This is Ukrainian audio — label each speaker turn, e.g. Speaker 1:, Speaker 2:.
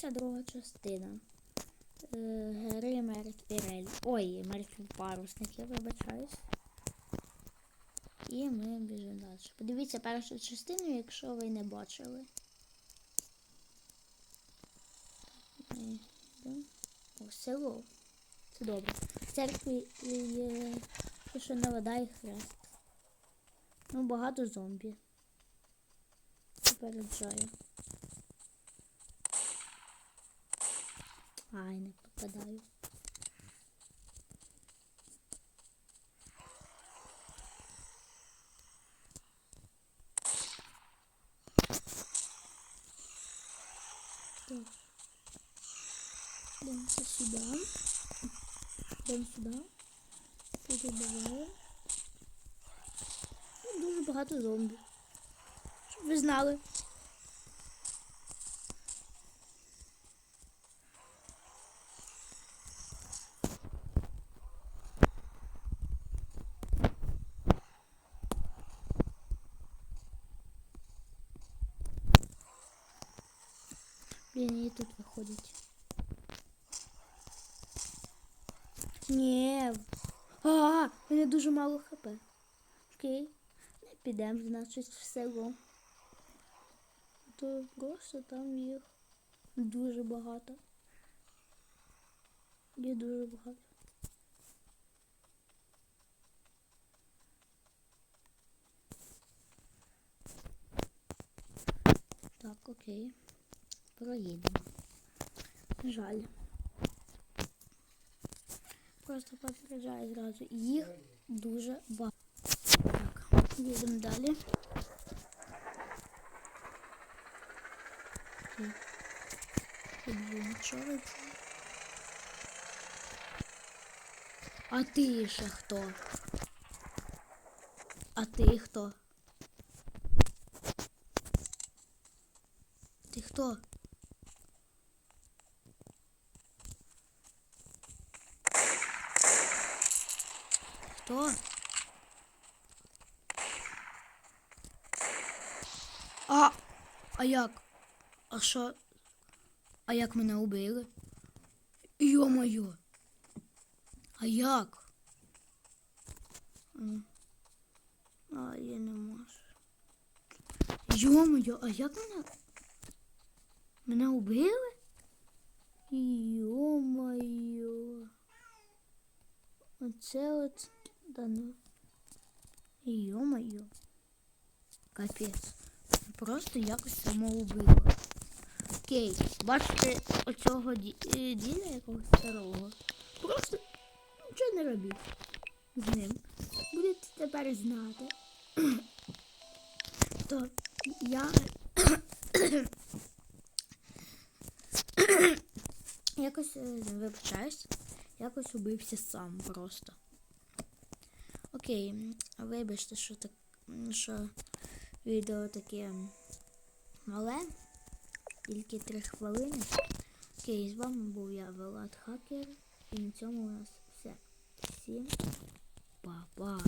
Speaker 1: Це друга частина. Е, Гри мертві рель. Ой, мертві парусники, вибачаюсь. І ми біжимо далі. Подивіться першу частину, якщо ви не бачили. О, село. Це добре. Церкві є священна вода і хрест. Ну, багато зомбі. Попереджаю. Ай, не попадаю. Так. Йдемте сюди. Йдемо сюди. Перебиваємо. Дуже багато зомбі. Щоб ви знали. Блін, її тут виходить. Ні. А, в мене дуже мало хп. Окей. Не підемо, значить, в село. То просто там їх дуже багато. Є дуже багато. Так, окей. Проїдемо. Жаль. Просто попереджаю зразу. Їх дуже багато. Так, їдемо далі. Окей. Тут вже нічого. А ти ще хто? А ти хто? Ти хто? Хто? А, а як? А що? А як мене убили? Йо-моє. А як? А, я не можу. Йо-моє, а як мене? Мене убили? Йо-моє. Оце от да ну. Йо-моє. Капець. Просто якось самоубило. Окей, бачите оцього ді- е, діля якогось старого. Просто нічого не робіть з ним. Будете тепер знати. То я якось е, вибачаюсь, якось убився сам просто. Окей, вибачте, що так, що відео таке мале, тільки 3 хвилини. Окей, з вами був я, Влад Хакер, і на цьому у нас все. Всім па-па.